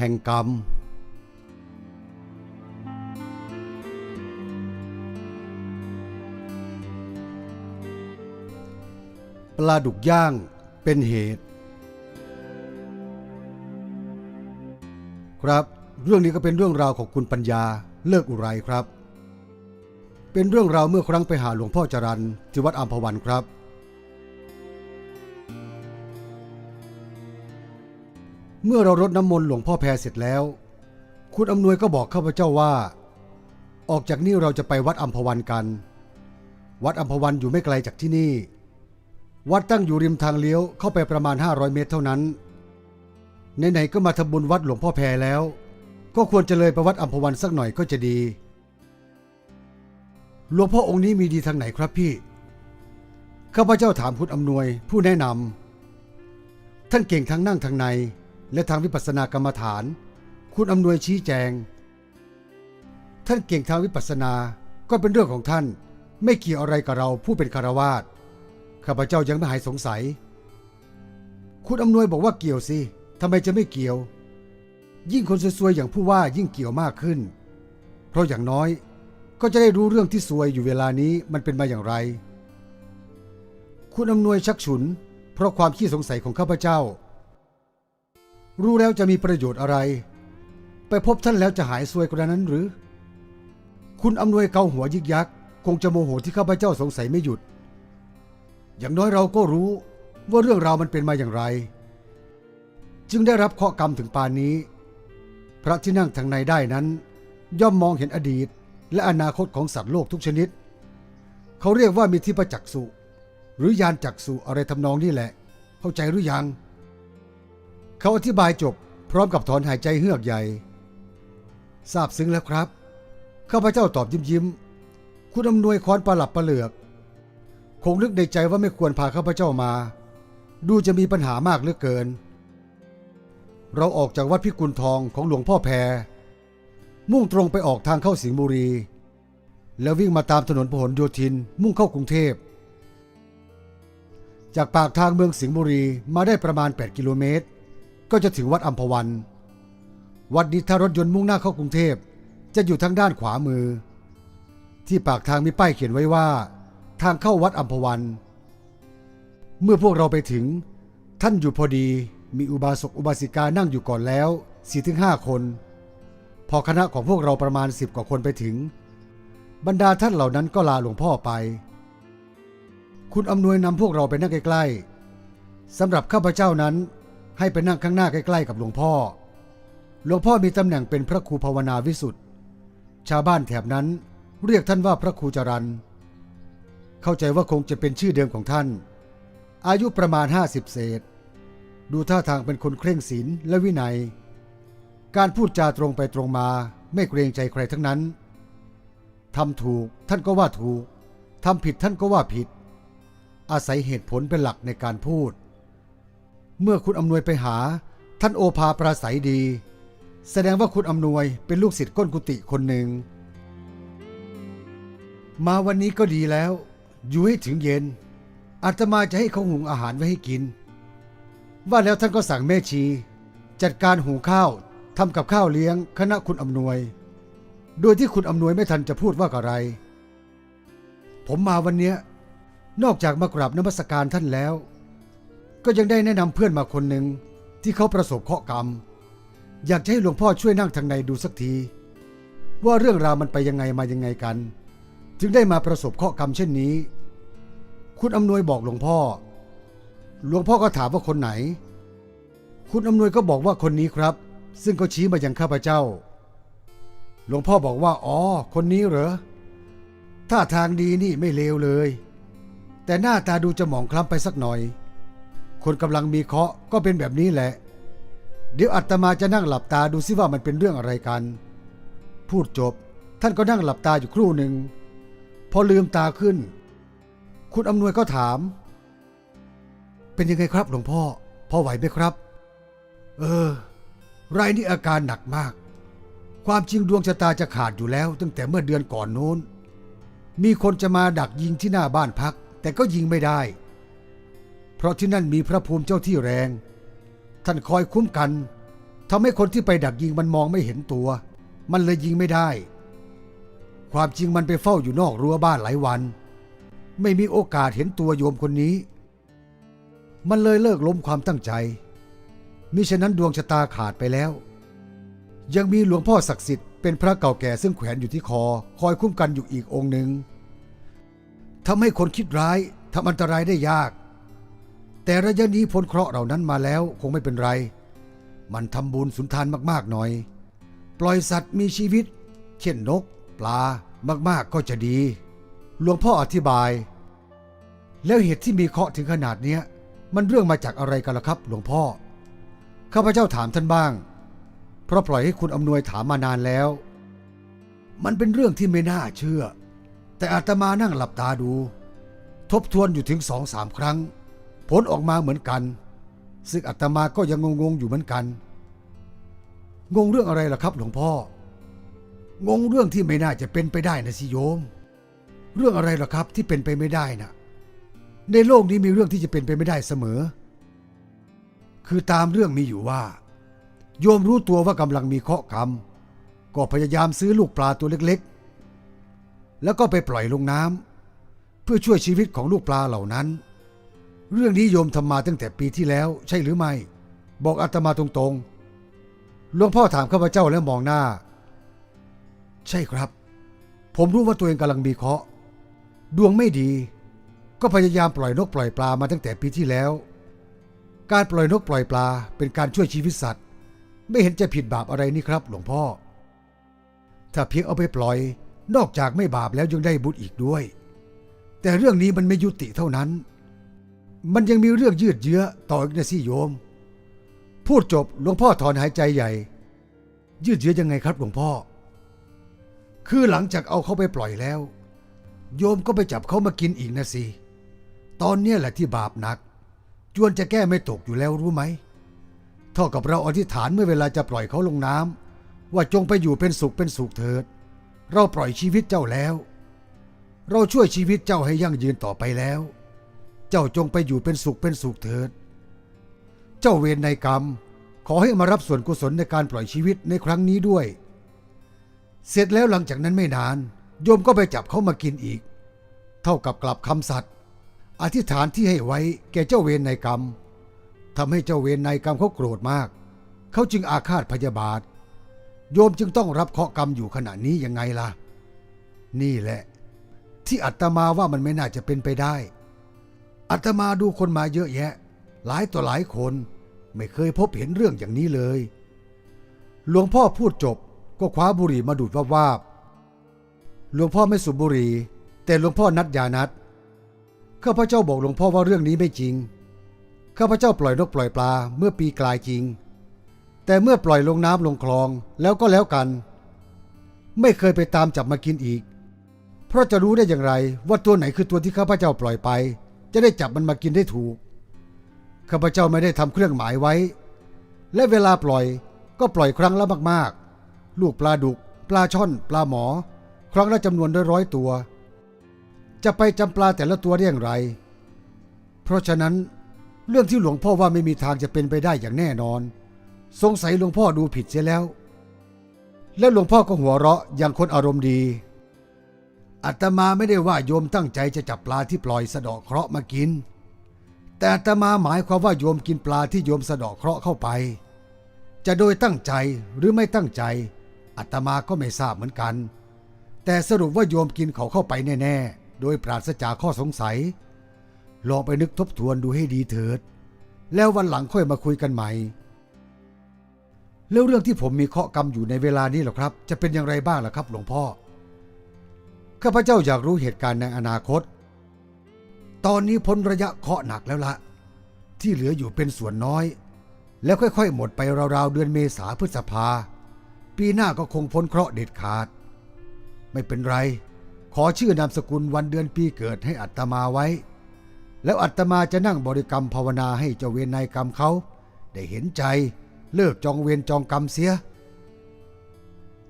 แห่งกรรม ปลาดุกย่างเป็นเหตุ ครับเรื่องนี้ก็เป็นเรื่องราวของคุณปัญญาเลิกอุไรครับ เป็นเรื่องราวเมื่อครั้งไปหาหลวงพ่อจรันที่วัดอัมพวันครับ เมื่อเรารดน้ำมนต์หลวงพ่อแพรเสร็จแล้ว คุณอำนวยก็บอกข้าพเจ้าว่า ออกจากนี่เราจะไปวัดอัมพวันกัน วัดอัมพวันอยู่ไม่ไกลจากที่นี่ วัดตั้งอยู่ริมทางเลี้ยวเข้าไปประมาณ 500 เมตรเท่านั้นไหนๆก็มาทำบุญวัดหลวงพ่อแพรแล้ว ก็ควรจะเลยไปวัดอัมพวันสักหน่อยก็จะดีหลวงพ่อองค์นี้มีดีทางไหนครับพี่ข้าพเจ้าถามคุณอำนวยผู้แนะนำท่านเก่งทั้งนั่งทางใน และทางวิปัสสนากรรมฐาน คุณอำนวยชี้แจง ท่านเก่งทางวิปัสสนาก็เป็นเรื่องของท่าน ไม่เกี่ยวอะไรกับเราผู้เป็นคารวาสข้าพเจ้ายังไม่หายสงสัย คุณอำนวยบอกว่าเกี่ยวสิทำไมจะไม่เกี่ยว ยิ่งคนซวยๆอย่างผู้ว่ายิ่งเกี่ยวมากขึ้น เพราะอย่างน้อยก็จะได้รู้เรื่องที่ซวยอยู่เวลานี้มันเป็นมาอย่างไร คุณอำนวยชักฉุน เพราะความขี้สงสัยของข้าพเจ้า รู้แล้วจะมีประโยชน์อะไร ไปพบท่านแล้วจะหายซวยกระนั้นหรือ คุณอำนวยเกาหัวยึกยักคงจะโมโหที่ข้าพเจ้าสงสัยไม่หยุด อย่างน้อยเราก็รู้ว่าเรื่องราวมันเป็นมาอย่างไร จึงได้รับเคาะกรรมถึงปานนี้ พระที่นั่งทางในได้นั้น ย่อมมองเห็นอดีต และอนาคตของสัตว์โลกทุกชนิด เขาเรียกว่ามีทิพจักษุหรือยานจักษุอะไรทำนองนี่แหละ เข้าใจหรือยัง เขาอธิบายจบ พร้อมกับถอนหายใจเฮือกใหญ่ทราบซึ้งแล้วครับข้าพเจ้าตอบยิ้มยิ้ม คุณอำนวยคอนประหลับประเหลือก คงนึกในใจว่าไม่ควรพาข้าพเจ้ามา ดูจะมีปัญหามากเหลือเกิน เราออกจากวัดพิกุลทองของหลวงพ่อแพร มุ่งตรงไปออกทางเข้าสิงห์บุรี แล้ววิ่งมาตามถนนพหลโยธิน มุ่งเข้ากรุงเทพ จากปากทางเมืองสิงห์บุรีมาได้ประมาณ 8 กิโลเมตร ก็จะถึงวัดอัมพวัน วัดนี้ถ้ารถยนต์มุ่งหน้าเข้ากรุงเทพจะอยู่ทางด้านขวามือ ที่ปากทางมีป้ายเขียนไว้ว่า ทางเข้าวัดอัมพวัน เมื่อพวกเราไปถึง ท่านอยู่พอดีมีอุบาสกอุบาสิกานั่งอยู่ก่อนแล้วสี่ถึงห้าคน พอคณะของพวกเราประมาณสิบกว่าคนไปถึง บรรดาท่านเหล่านั้นก็ลาหลวงพ่อไป คุณอำนวยนำพวกเราไปนั่งใกล้ๆสำหรับข้าพเจ้านั้น ให้ไปนั่งข้างหน้าใกล้ ๆ กับหลวงพ่อ หลวงพ่อมีตำแหน่งเป็นพระครูภาวนาวิสุทธ์ชาวบ้านแถบนั้นเรียกท่านว่าพระครูจรันเข้าใจว่าคงจะเป็นชื่อเดิมของท่าน อายุประมาณ 50 เศษ ดูท่าทางเป็นคนเคร่งศีลและวินัย การพูดจาตรงไปตรงมาไม่เกรงใจใครทั้งนั้นทำถูกท่านก็ว่าถูกทำผิดท่านก็ว่าผิด อาศัยเหตุผลเป็นหลักในการพูด เมื่อคุณอำนวยไปหา ท่านโอภาปราศัยดี แสดงว่าคุณอำนวยเป็นลูกศิษย์ก้นกุฏิคนหนึ่ง มาวันนี้ก็ดีแล้ว อยู่ให้ถึงเย็น อาตมาจะให้เขาหุงอาหารไว้ให้กิน ว่าแล้วท่านก็สั่งแม่ชี จัดการหุงข้าวทำกับข้าวเลี้ยงคณะคุณอำนวย โดยที่คุณอำนวยไม่ทันจะพูดว่าอะไร ผมมาวันเนี้ยนอกจากมากราบนมัสการท่านแล้ว ก็ยังได้แนะนำเพื่อนมาคนหนึ่งที่เขาประสบเคราะห์กรรม อยากจะให้หลวงพ่อช่วยนั่งทางในดูสักที ว่าเรื่องราวมันไปยังไงมายังไงกัน จึงได้มาประสบเคราะห์กรรมเช่นนี้ คุณอำนวยบอกหลวงพ่อ หลวงพ่อก็ถามว่าคนไหน คุณอำนวยก็บอกว่าคนนี้ครับ ซึ่งก็ชี้มายังข้าพเจ้า หลวงพ่อบอกว่าอ๋อ คนนี้เหรอท่าทางดีนี่ไม่เลวเลย แต่หน้าตาดูจะหมองคล้ำไปสักหน่อย คนกำลังมีเคาะก็เป็นแบบนี้แหละ เดี๋ยวอาตมาจะนั่งหลับตาดูซิว่ามันเป็นเรื่องอะไรกัน พูดจบ ท่านก็นั่งหลับตาอยู่ครู่หนึ่ง พอลืมตาขึ้น คุณอำนวยก็ถาม เป็นยังไงครับหลวงพ่อ พอไหวไหมครับ เออ รายนี้อาการหนักมาก ความจริงดวงชะตาจะขาดอยู่แล้ว ตั้งแต่เมื่อเดือนก่อนโน้น มีคนจะมาดักยิงที่หน้าบ้านพัก แต่ก็ยิงไม่ได้ เพราะที่นั่นมีพระภูมิเจ้าที่แรง ท่านคอยคุ้มกันทำให้คนที่ไปดักยิงมันมองไม่เห็นตัว มันเลยยิงไม่ได้ ความจริงมันไปเฝ้าอยู่นอกรั้วบ้านหลายวัน ไม่มีโอกาสเห็นตัวโยมคนนี้ มันเลยเลิกล้มความตั้งใจมิฉะนั้นดวงชะตาขาดไปแล้ว ยังมีหลวงพ่อศักดิ์สิทธิ์เป็นพระเก่าแก่ซึ่งแขวนอยู่ที่คอ คอยคุ้มกันอยู่อีกองค์หนึ่งทำให้คนคิดร้ายทำอันตรายได้ยาก แต่ระยะนี้พ้นเคราะห์เหล่านั้นมาแล้วคงไม่เป็นไร มันทำบุญสุนทานมากๆหน่อย ปล่อยสัตว์มีชีวิต เช่นนก ปลามากๆก็จะดี หลวงพ่ออธิบาย แล้วเหตุที่มีเคราะห์ถึงขนาดเนี้ย มันเรื่องมาจากอะไรกันล่ะครับ หลวงพ่อ ข้าพเจ้าถามท่านบ้าง เพราะปล่อยให้คุณอำนวยถามมานานแล้ว มันเป็นเรื่องที่ไม่น่าเชื่อ แต่อาตมานั่งหลับตาดู ทบทวนอยู่ถึงสองสามครั้ง ผลออกมาเหมือนกัน ซึ่งอาตมาก็ยังงงๆอยู่เหมือนกัน งงเรื่องอะไรล่ะครับหลวงพ่อ งงเรื่องที่ไม่น่าจะเป็นไปได้นะสิโยม เรื่องอะไรล่ะครับที่เป็นไปไม่ได้นะในโลกนี้มีเรื่องที่จะเป็นไปไม่ได้เสมอ คือตามเรื่องมีอยู่ว่า โยมรู้ตัวว่ากำลังมีเคราะห์กรรม ก็พยายามซื้อลูกปลาตัวเล็กๆ แล้วก็ไปปล่อยลงน้ำเพื่อช่วยชีวิตของลูกปลาเหล่านั้น เรื่องนี้โยมทำมาตั้งแต่ปีที่แล้ว ใช่หรือไม่ บอกอาตมาตรงๆหลวงพ่อถามข้าพเจ้าแล้วมองหน้า ใช่ครับ ผมรู้ว่าตัวเองกำลังมีเคราะห์ดวงไม่ดี ก็พยายามปล่อยนกปล่อยปลามาตั้งแต่ปีที่แล้ว การปล่อยนกปล่อยปลาเป็นการช่วยชีวิตสัตว์ ไม่เห็นจะผิดบาปอะไรนี่ครับ หลวงพ่อ ถ้าเพียงเอาไปปล่อย นอกจากไม่บาปแล้วยังได้บุญอีกด้วย แต่เรื่องนี้มันไม่ยุติเท่านั้น มันยังมีเรื่องยืดเยื้อต่ออีกนะสิโยม พูดจบหลวงพ่อถอนหายใจใหญ่ ยืดเยื้อยังไงครับหลวงพ่อ คือหลังจากเอาเขาไปปล่อยแล้ว โยมก็ไปจับเขามากินอีกนะสิ ตอนเนี้แหละที่บาปหนัก จวนจะแก้ไม่ตกอยู่แล้วรู้ไหมเท่ากับเราอธิษฐานเมื่อเวลาจะปล่อยเขาลงน้ำว่าจงไปอยู่เป็นสุขเป็นสุขเถิด เราปล่อยชีวิตเจ้าแล้ว เราช่วยชีวิตเจ้าให้ยั่งยืนต่อไปแล้ว เจ้าจงไปอยู่เป็นสุขเป็นสุขเถิด เจ้าเวรในกรรม ขอให้มารับส่วนกุศลในการปล่อยชีวิตในครั้งนี้ด้วย เสร็จแล้วหลังจากนั้นไม่นาน โยมก็ไปจับเขามากินอีก เท่ากับกลับคำสัตย์อธิษฐานที่ให้ไว้แก่เจ้าเวรในกรรมทำให้เจ้าเวรในกรรมเขาโกรธมาก เขาจึงอาฆาตพยาบาท โยมจึงต้องรับเคราะห์กรรมอยู่ขณะนี้ยังไงล่ะ นี่แหละ ที่อาตมาว่ามันไม่น่าจะเป็นไปได้ อาตมาดูคนมาเยอะแยะ หลายต่อหลายคนไม่เคยพบเห็นเรื่องอย่างนี้เลย หลวงพ่อพูดจบก็คว้าบุหรี่มาดูดวาบๆหลวงพ่อไม่สูบบุหรี่ แต่หลวงพ่อนัดยานัดข้าพเจ้าบอกหลวงพ่อว่าเรื่องนี้ไม่จริง ข้าพเจ้าปล่อยนกปล่อยปลาเมื่อปีกลายจริง แต่เมื่อปล่อยลงน้ำลงคลองแล้วก็แล้วกัน ไม่เคยไปตามจับมากินอีก เพราะจะรู้ได้อย่างไรว่าตัวไหนคือตัวที่ข้าพเจ้าปล่อยไป จะได้จับมันมากินได้ถูก ข้าพเจ้าไม่ได้ทำเครื่องหมายไว้ และเวลาปล่อยก็ปล่อยครั้งละมากๆ ลูกปลาดุก ปลาช่อน ปลาหมอ ครั้งละจำนวนร้อยตัว จะไปจำปลาแต่ละตัวได้อย่างไร เพราะฉะนั้นเรื่องที่หลวงพ่อว่าไม่มีทางจะเป็นไปได้อย่างแน่นอน สงสัยหลวงพ่อดูผิดเสียแล้ว แล้วหลวงพ่อก็หัวเราะอย่างคนอารมณ์ดี อาตมาไม่ได้ว่าโยมตั้งใจจะจับปลาที่ปล่อยสะดาะเคราะห์มากิน แต่อาตมาหมายความว่าโยมกินปลาที่โยมสะดาะเคราะห์เข้าไป จะโดยตั้งใจหรือไม่ตั้งใจอาตมาก็ไม่ทราบเหมือนกัน แต่สรุปว่าโยมกินเขาเข้าไปแน่ๆ โดยปราศจากข้อสงสัย ลองไปนึกทบทวนดูให้ดีเถิด แล้ววันหลังค่อยมาคุยกันใหม่แล้วเรื่องที่ผมมีเคราะกรรมอยู่ในเวลานี้หรอครับ จะเป็นอย่างไรบ้างล่ะครับ หลวงพ่อ ข้าพเจ้าอยากรู้เหตุการณ์ในอนาคต ตอนนี้พ้นระยะเคราะห์หนักแล้วละที่เหลืออยู่เป็นส่วนน้อย แล้วค่อยๆ หมดไปราวๆเดือนเมษาพฤษภา ปีหน้าก็คงพ้นเคราะห์เด็ดขาด ไม่เป็นไร ขอชื่อนามสกุลวันเดือนปีเกิดให้อัตมาไว้ แล้วอัตมาจะนั่งบริกรรมภาวนาให้เจ้าเวรนายกรรมเขา ได้เห็นใจ เลิกจองเวรจองกรรมเสีย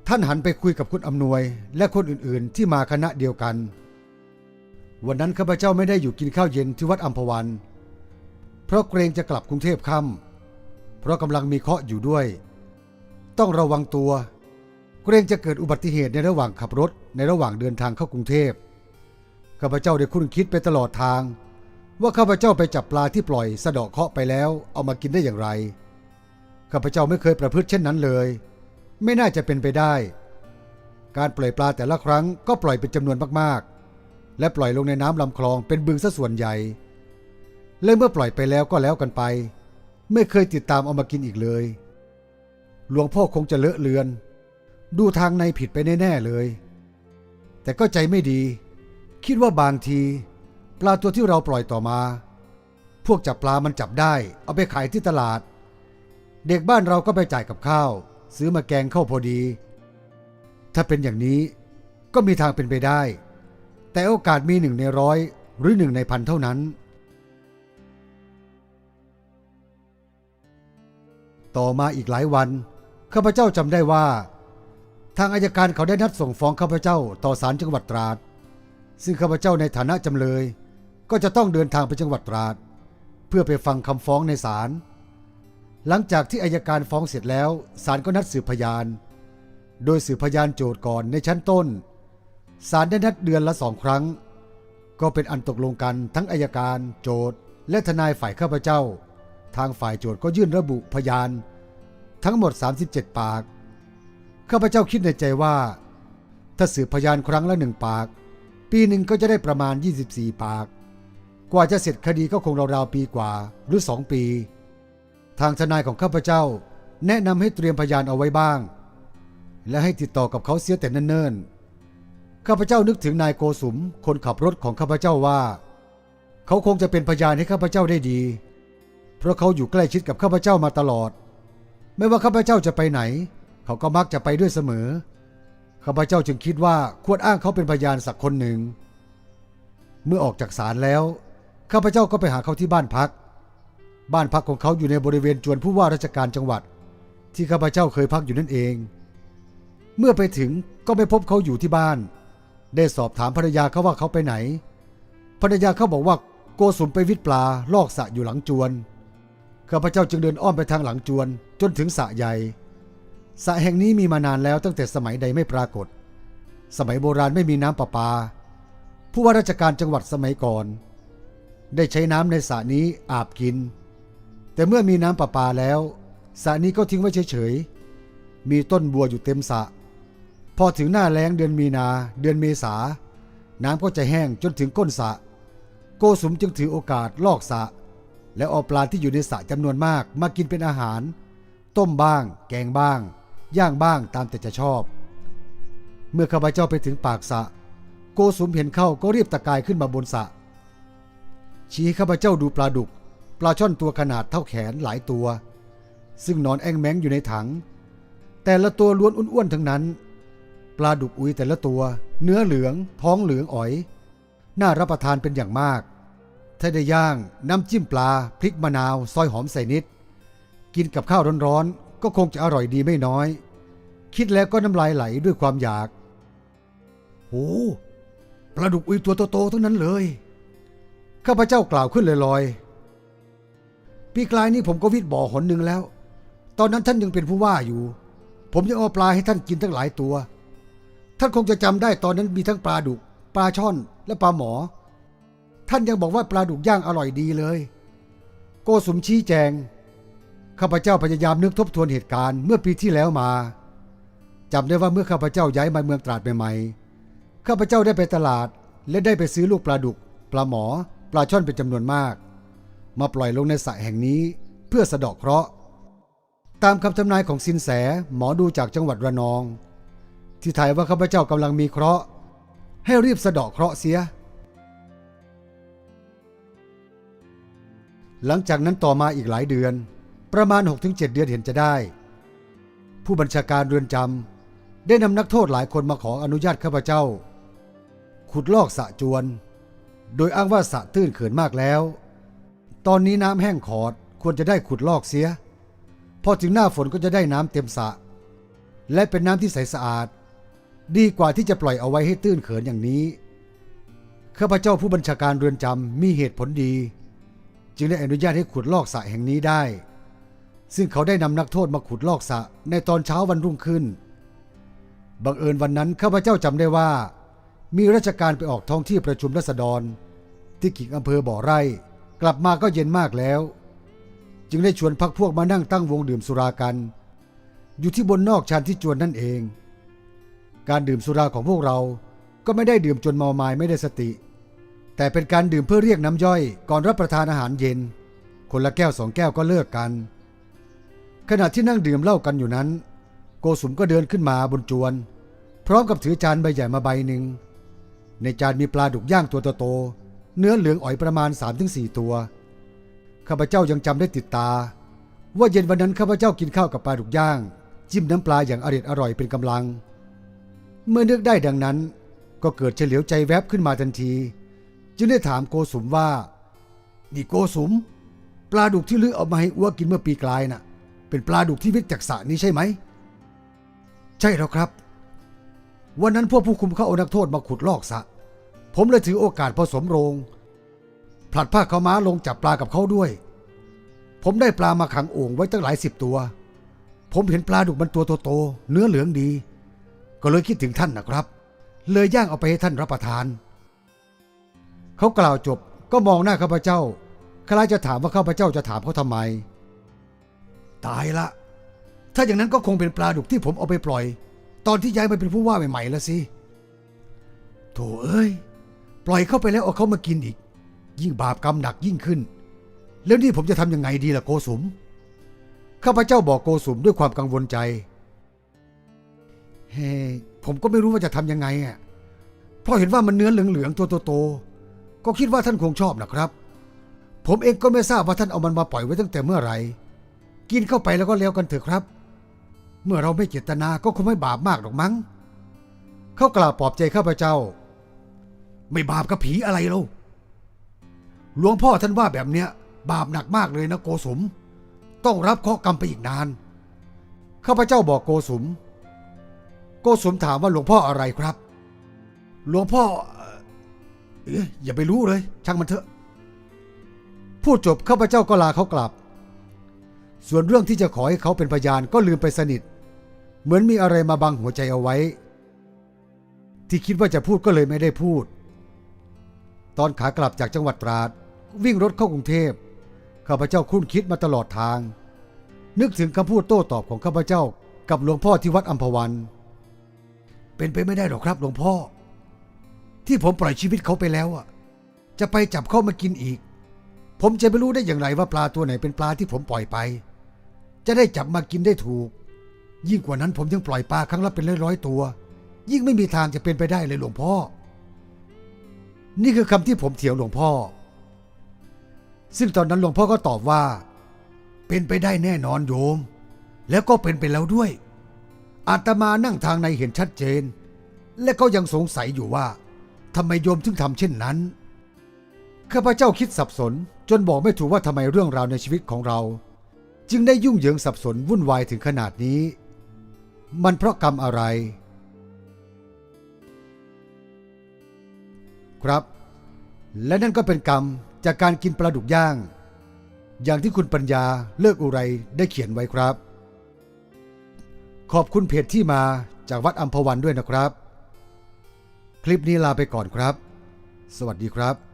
ท่านหันไปคุยกับคุณอำนวย และคนอื่นๆ ที่มาคณะเดียวกัน วันนั้นข้าพเจ้าไม่ได้อยู่กินข้าวเย็นที่วัดอัมพวัน เพราะเกรงจะกลับกรุงเทพค่ำเพราะกำลังมีเคราะห์อยู่ด้วย ต้องระวังตัว เกรงจะเกิดอุบัติเหตุในระหว่างขับรถในระหว่างเดินทางเข้ากรุงเทพข้าพเจ้าได้คุ้นคิดไปตลอดทาง ว่าข้าพเจ้าไปจับปลาที่ปล่อยสะเดาะเคาะไปแล้วเอามากินได้อย่างไรข้าพเจ้าไม่เคยประพฤติเช่นนั้นเลย ไม่น่าจะเป็นไปได้ การปล่อยปลาแต่ละครั้งก็ปล่อยเป็นจำนวนมากๆ และปล่อยลงในน้ำลำคลองเป็นบึงซะส่วนใหญ่ และเมื่อปล่อยไปแล้วก็แล้วกันไป ไม่เคยติดตามเอามากินอีกเลย หลวงพ่อคงจะเลอะเลือน ดูทางในผิดไปแน่ๆเลย แต่ก็ใจไม่ดี คิดว่าบางทีปลาตัวที่เราปล่อยต่อมา พวกจับปลามันจับได้ เอาไปขายที่ตลาด เด็กบ้านเราก็ไปจ่ายกับข้าว ซื้อมาแกงเข้าพอดี ถ้าเป็นอย่างนี้ก็มีทางเป็นไปได้ แต่โอกาสมีหนึ่งในร้อยหรือหนึ่งในพันเท่านั้น ต่อมาอีกหลายวันข้าพเจ้าจำได้ว่า ทางอายการเขาได้นัดส่งฟ้องข้าพเจ้าต่อศาลจังหวัดตราด ซึ่งข้าพเจ้าในฐานะจำเลย ก็จะต้องเดินทางไปจังหวัดตราด เพื่อไปฟังคำฟ้องในศาล หลังจากที่อายการฟ้องเสร็จแล้วศาลก็นัดสืบพยาน โดยสืบพยานโจทก์ก่อนในชั้นต้นศาลได้นัดเดือนละสองครั้ง ก็เป็นอันตกลงกันทั้งอายการ โจทก์และทนายฝ่ายข้าพเจ้า ทางฝ่ายโจทก์ก็ยื่นระบุพยาน ทั้งหมด 37 ปากข้าพเจ้าคิดในใจว่า ถ้าสืบพยานครั้งละหนึ่งปาก ปีหนึ่งก็จะได้ประมาณ 24 ปาก กว่าจะเสร็จคดีก็คงราวๆปีกว่าหรือสองปี ทางทนายของข้าพเจ้า แนะนำให้เตรียมพยานเอาไว้บ้าง และให้ติดต่อกับเขาเสียแต่เนิ่นๆข้าพเจ้านึกถึงนายโกสุม คนขับรถของข้าพเจ้าว่า เขาคงจะเป็นพยานให้ข้าพเจ้าได้ดี เพราะเขาอยู่ใกล้ชิดกับข้าพเจ้ามาตลอด ไม่ว่าข้าพเจ้าจะไปไหน เขาก็มักจะไปด้วยเสมอข้าพเจ้าจึงคิดว่าควรอ้างเขาเป็นพยานสักคนหนึ่ง เมื่อออกจากศาลแล้วข้าพเจ้าก็ไปหาเขาที่บ้านพัก บ้านพักของเขาอยู่ในบริเวณจวนผู้ว่าราชการจังหวัด ที่ข้าพเจ้าเคยพักอยู่นั่นเอง เมื่อไปถึงก็ไม่พบเขาอยู่ที่บ้าน ได้สอบถามภรรยาเขาว่าเขาไปไหน ภรรยาเขาบอกว่าโกสุมไปวิทปลาลอกสะอยู่หลังจวน ข้าพเจ้าจึงเดินอ้อมไปทางหลังจวน จนถึงสะใหญ่สระแห่งนี้มีมานานแล้วตั้งแต่สมัยใดไม่ปรากฏ สมัยโบราณไม่มีน้ำประปา ผู้ว่าราชการจังหวัดสมัยก่อน ได้ใช้น้ำในสระนี้อาบกิน แต่เมื่อมีน้ำประปาแล้วสระนี้ก็ทิ้งไว้เฉยๆ มีต้นบัวอยู่เต็มสระ พอถึงหน้าแล้งเดือนมีนา เดือนเมษา น้ำก็จะแห้งจนถึงก้นสระ โกสุมจึงถือโอกาสลอกสระ แล้วเอาปลาที่อยู่ในสระจำนวนมากมากินเป็นอาหาร ต้มบ้าง แกงบ้าง ย่างบ้างตามแต่จะชอบ เมื่อข้าพเจ้าไปถึงปากสระโกสุมเห็นเข้าก็รีบตะกายขึ้นมาบนสระชี้ให้ข้าพเจ้าดูปลาดุก ปลาช่อนตัวขนาดเท่าแขนหลายตัว ซึ่งนอนแองแมงอยู่ในถัง แต่ละตัวล้วนอ้วนๆทั้งนั้น ปลาดุกอุยแต่ละตัว เนื้อเหลือง ท้องเหลืองอ๋อย น่ารับประทานเป็นอย่างมาก ถ้าได้ย่างน้ำจิ้มปลา พริกมะนาว ซอยหอมใส่นิด กินกับข้าวร้อนๆ ก็คงจะอร่อยดีไม่น้อย คิดแล้วก็น้ำลายไหลด้วยความอยากโอ้ปลาดุกอุยตัวโตๆทั้งนั้นเลย ข้าพเจ้ากล่าวขึ้นลอยๆ ปีกลายนี้ผมก็วิทย์บ่อหนหนึ่งแล้ว ตอนนั้นท่านยังเป็นผู้ว่าอยู่ ผมยังเอาปลาให้ท่านกินตั้งหลายตัว ท่านคงจะจำได้ตอนนั้นมีทั้งปลาดุก ปลาช่อน และปลาหมอ ท่านยังบอกว่าปลาดุกย่างอร่อยดีเลย โกสุมชี้แจง ข้าพเจ้าพยายามนึกทบทวนเหตุการณ์เมื่อปีที่แล้วมาจำได้ว่าเมื่อข้าพเจ้าย้ายมาเมืองตราดใหม่ๆ ข้าพเจ้าได้ไปตลาดและได้ไปซื้อลูกปลาดุก ปลาหมอ ปลาช่อนเป็นจำนวนมาก มาปล่อยลงในสระแห่งนี้เพื่อสะดอกเคราะห์ ตามคำทำนายของสินแสหมอดูจากจังหวัดระนอง ที่ถ่ายว่าข้าพเจ้ากำลังมีเคราะห์ ให้รีบสะดอกเคราะห์เสีย หลังจากนั้นต่อมาอีกหลายเดือน ประมาณ 6-7 เดือนเห็นจะได้ ผู้บัญชาการเรือนจำได้นำนักโทษหลายคนมาขออนุญาตข้าพเจ้า ขุดลอกสะจวน โดยอ้างว่าสะตื้นเขินมากแล้ว ตอนนี้น้ำแห้งขอดควรจะได้ขุดลอกเสีย พอถึงหน้าฝนก็จะได้น้ำเต็มสระและเป็นน้ำที่ใสสะอาด ดีกว่าที่จะปล่อยเอาไว้ให้ตื้นเขินอย่างนี้ข้าพเจ้าผู้บัญชาการเรือนจำมีเหตุผลดี จึงได้อนุญาตให้ขุดลอกสระแห่งนี้ได้ ซึ่งเขาได้นำนักโทษมาขุดลอกสระในตอนเช้าวันรุ่งขึ้นบังเอิญวันนั้นข้าพเจ้าจำได้ว่า มีราชการไปออกท้องที่ประชุมรัษฎร ที่กิ่งอำเภอบ่อไร่ กลับมาก็เย็นมากแล้ว จึงได้ชวนพักพวกมานั่งตั้งวงดื่มสุรากัน อยู่ที่บนนอกชานที่จวนนั่นเอง การดื่มสุราของพวกเราก็ไม่ได้ดื่มจนเมาไม้ไม่ได้สติ แต่เป็นการดื่มเพื่อเรียกน้ำย่อยก่อนรับประทานอาหารเย็น คนละแก้วสองแก้วก็เลิกกัน ขณะที่นั่งดื่มเหล้ากันอยู่นั้น โกสุมก็เดินขึ้นมาบนจวน พร้อมกับถือจานใบใหญ่มาใบหนึ่งในจานมีปลาดุกย่างตัวโตๆ เนื้อเหลืองอ่อยประมาณ 3-4 ตัว ข้าพเจ้ายังจำได้ติดตา ว่าเย็นวันนั้นข้าพเจ้ากินข้าวกับปลาดุกย่าง จิ้มน้ำปลาอย่างอร่อยอร่อยเป็นกำลัง เมื่อนึกได้ดังนั้น ก็เกิดเฉลียวใจแวบขึ้นมาทันที จึงได้ถามโกสุมว่านี่โกสุม ปลาดุกที่ลือเอามาให้อ้วกินเมื่อปีกลายน่ะ เป็นปลาดุกที่วิทย์จากสระนี้ใช่ไหม ใช่แล้วครับ วันนั้นพวกผู้คุมเขาเอานักโทษมาขุดลอกสระ ผมเลยถือโอกาสผสมโรง ผลัดผ้าขาม้าลงจับปลากับเขาด้วย ผมได้ปลามาขังโอ่งไว้ตั้งหลายสิบตัว ผมเห็นปลาดุกมันตัวโตๆเนื้อเหลืองดี ก็เลยคิดถึงท่านนะครับ เลยย่างเอาไปให้ท่านรับประทาน เขากล่าวจบก็มองหน้าข้าพเจ้าคล้ายจะถามว่าข้าพเจ้าจะถามเขาทำไม ตายละ ถ้าอย่างนั้นก็คงเป็นปลาดุกที่ผมเอาไปปล่อย ตอนที่ย้ายมาเป็นผู้ว่าใหม่ๆแล้วสิโถเอ้ย ปล่อยเข้าไปแล้วเอาเขามากินอีก ยิ่งบาปกรรมหนักยิ่งขึ้น แล้วนี่ผมจะทำยังไงดีล่ะโกสุม ข้าพเจ้าบอกโกสุมด้วยความกังวลใจ เฮ้ผมก็ไม่รู้ว่าจะทำยังไงอะ เพราะเห็นว่ามันเนื้อเหลืองๆตัวโตๆก็คิดว่าท่านคงชอบนะครับ ผมเองก็ไม่ทราบว่าท่านเอามันมาปล่อยไว้ตั้งแต่เมื่อไหร่ กินเข้าไปแล้วก็แล้วกันเถอะครับ เมื่อเราไม่เจตนาก็คงไม่บาปมากหรอกมั้ง เขากล่าวปลอบใจข้าพเจ้า ไม่บาปกับผีอะไรเราหลวงพ่อท่านว่าแบบเนี้ย บาปหนักมากเลยนะโกสม ต้องรับข้อกรรมไปอีกนานข้าพเจ้าบอกโกสม โกสมถามว่าหลวงพ่ออะไรครับ หลวงพ่อเอ่อ เอ๊ะอย่าไปรู้เลย ช่างมันเถอะ พูดจบข้าพเจ้าก็ลาเขากลับ ส่วนเรื่องที่จะขอให้เขาเป็นพยานก็ลืมไปสนิท เหมือนมีอะไรมาบังหัวใจเอาไว้ ที่คิดว่าจะพูดก็เลยไม่ได้พูด ตอนขากลับจากจังหวัดตราด วิ่งรถเข้ากรุงเทพข้าพเจ้าคุ้นคิดมาตลอดทาง นึกถึงคำพูดโต้ตอบของข้าพเจ้ากับหลวงพ่อที่วัดอัมพวัน เป็นไปไม่ได้หรอกครับหลวงพ่อ ที่ผมปล่อยชีวิตเขาไปแล้วอะ จะไปจับเขามากินอีก ผมจะไม่รู้ได้อย่างไรว่าปลาตัวไหนเป็นปลาที่ผมปล่อยไป จะได้จับมากินได้ถูก ยิ่งกว่านั้นผมยังปล่อยปลาครั้งละเป็นร้อยๆตัว ยิ่งไม่มีทางจะเป็นไปได้เลยหลวงพ่อ นี่คือคำที่ผมเถียงหลวงพ่อ ซึ่งตอนนั้นหลวงพ่อก็ตอบว่า เป็นไปได้แน่นอนโยม แล้วก็เป็นไปแล้วด้วย อาตมานั่งทางในเห็นชัดเจน และก็ยังสงสัยอยู่ว่าทำไมโยมถึงทำเช่นนั้น ข้าพเจ้าคิดสับสนจนบอกไม่ถูกว่าทำไมเรื่องราวในชีวิตของเรา จึงได้ยุ่งเหยิงสับสนวุ่นวายถึงขนาดนี้ มันเพราะกรรมอะไร ครับ และนั่นก็เป็นกรรมจากการกินปลาดุกย่าง อย่างที่คุณปัญญาเลิกอุไรได้เขียนไว้ครับ ขอบคุณเพจที่มาจากวัดอัมพวันด้วยนะครับ คลิปนี้ลาไปก่อนครับ สวัสดีครับ